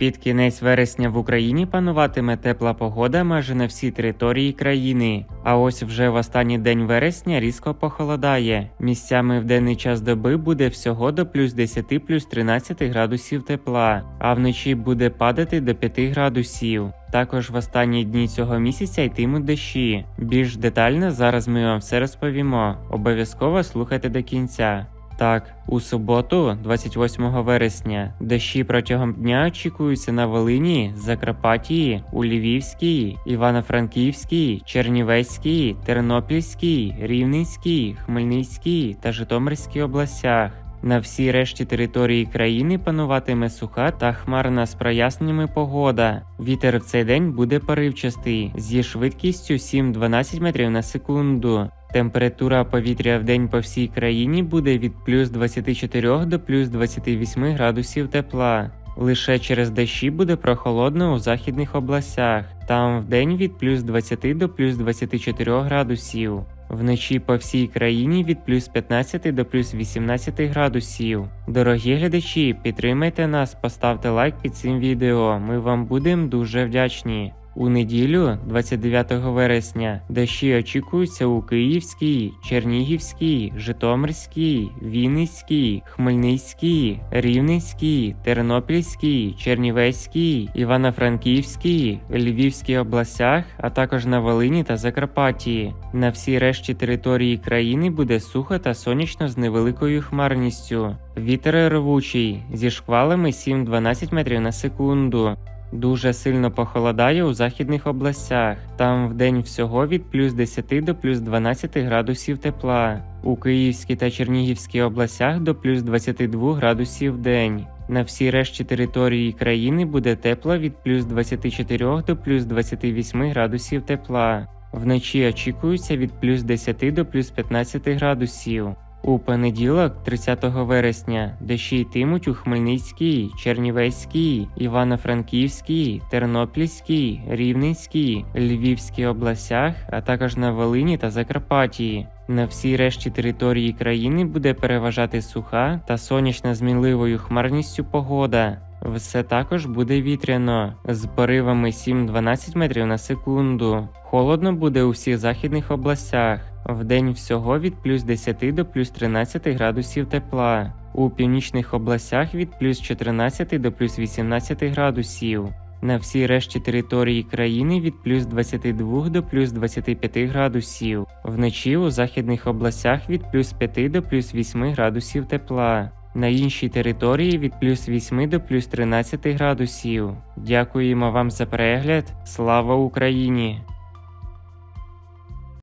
Під кінець вересня в Україні пануватиме тепла погода майже на всій території країни. А ось вже в останній день вересня різко похолодає. Місцями в денний час доби буде всього до плюс 10 плюс 13 градусів тепла, а вночі буде падати до 5 градусів. Також в останні дні цього місяця йтимуть дощі. Більш детально зараз ми вам все розповімо. Обов'язково слухайте до кінця. Так, у суботу, 28 вересня, дощі протягом дня очікуються на Волині, Закарпатії, у Львівській, Івано-Франківській, Чернівецькій, Тернопільській, Рівненській, Хмельницькій та Житомирській областях. На всій решті території країни пануватиме суха та хмарна з проясненнями погода. Вітер в цей день буде поривчастий зі швидкістю 7-12 метрів на секунду. Температура повітря в день по всій країні буде від плюс 24 до плюс 28 градусів тепла. Лише через дощі буде прохолодно у західних областях. Там в день від плюс 20 до плюс 24 градусів. Вночі по всій країні від плюс 15 до плюс 18 градусів. Дорогі глядачі, підтримайте нас, поставте лайк під цим відео. Ми вам будемо дуже вдячні. У неділю, 29 вересня, дощі очікуються у Київській, Чернігівській, Житомирській, Вінницькій, Хмельницькій, Рівненській, Тернопільській, Чернівецькій, Івано-Франківській, Львівській областях, а також на Волині та Закарпатті. На всій решті території країни буде сухо та сонячно з невеликою хмарністю. Вітер рвучий зі шквалами 7-12 метрів на секунду. Дуже сильно похолодає у західних областях. Там в день всього від плюс 10 до плюс 12 градусів тепла. У Київській та Чернігівській областях до плюс 22 градусів день. На всій решті території країни буде тепло від плюс 24 до плюс 28 градусів тепла. Вночі очікується від плюс 10 до плюс 15 градусів. У понеділок, 30 вересня, дощі йтимуть у Хмельницькій, Чернівецькій, Івано-Франківській, Тернопільській, Рівненській, Львівській областях, а також на Волині та Закарпатті. На всій решті території країни буде переважати суха та сонячна з мінливою хмарністю погода. Все також буде вітряно з поривами 7-12 метрів на секунду. Холодно буде у всіх західних областях. Вдень всього від плюс 10 до плюс 13 градусів тепла. У північних областях від плюс 14 до плюс 18 градусів. На всій решті території країни від плюс 22 до плюс 25 градусів. Вночі у західних областях від плюс 5 до плюс 8 градусів тепла. На іншій території від плюс 8 до плюс 13 градусів. Дякуємо вам за перегляд. Слава Україні!